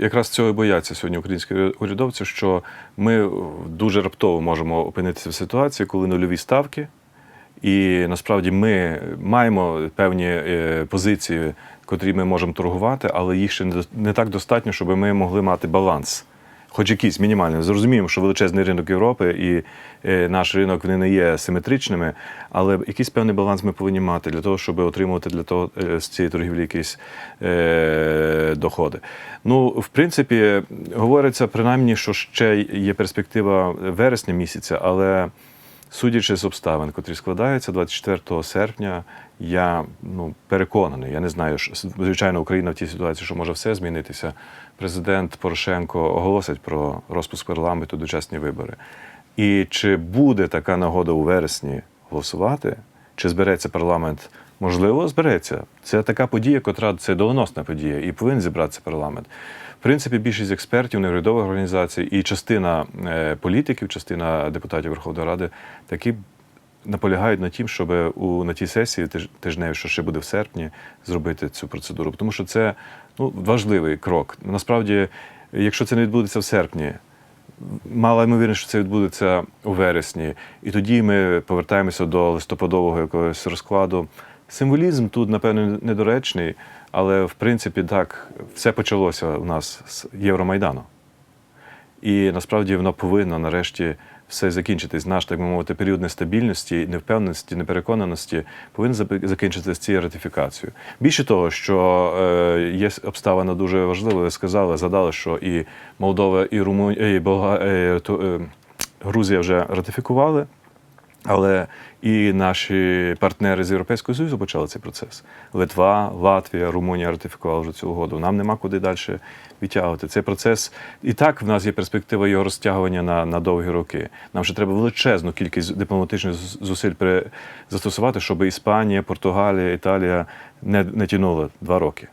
Якраз цього і бояться сьогодні українські урядовці, що ми дуже раптово можемо опинитися в ситуації, коли нульові ставки, і насправді ми маємо певні е, позиції, котрі ми можемо торгувати, але їх ще не так достатньо, щоб ми могли мати баланс. Хоч якийсь мінімальний. Зрозуміємо, що величезний ринок Європи і е, наш ринок вони не є симетричними, але якийсь певний баланс ми повинні мати для того, щоб отримувати для того е, з цієї торгівлі якісь е, доходи. Ну, в принципі, говориться принаймні, що ще є перспектива вересня місяця, але судячи з обставин, котрі складаються 24 серпня, я ну, переконаний. Я не знаю, що звичайно Україна в тій ситуації, що може все змінитися. Президент Порошенко оголосить про розпуск парламенту дочасні вибори. І чи буде така нагода у вересні голосувати, чи збереться парламент? Можливо, збереться. Це така подія, котра це доленосна подія, і повинен зібратися парламент. В принципі, більшість експертів, неурядових організацій і частина е, політиків, частина депутатів Верховної Ради такі наполягають на тім, щоб у на тій сесії тиж- тижневі, що ще буде в серпні, зробити цю процедуру. Тому що це ну, важливий крок. Насправді, якщо це не відбудеться в серпні, мало ймовірність, що це відбудеться у вересні, і тоді ми повертаємося до листопадового якогось розкладу. Символізм тут, напевно, недоречний, але в принципі так все почалося у нас з Євромайдану. І насправді вона повинна нарешті все закінчитись. Наш, так би мовити, період нестабільності, невпевненості, непереконаності повинен з цією ратифікацією. Більше того, що е, є обставина дуже важлива, ви сказали, задали, що і Молдова, і Румунія, і Болга... е, е, Грузія вже ратифікували. Але і наші партнери з Європейського Союзу почали цей процес. Литва, Латвія, Румунія ратифікували вже цю угоду. Нам нема куди далі відтягувати. Цей процес і так в нас є перспектива його розтягування на, на довгі роки. Нам ще треба величезну кількість дипломатичних зусиль при... застосувати, щоб Іспанія, Португалія, Італія не, не тянули два роки.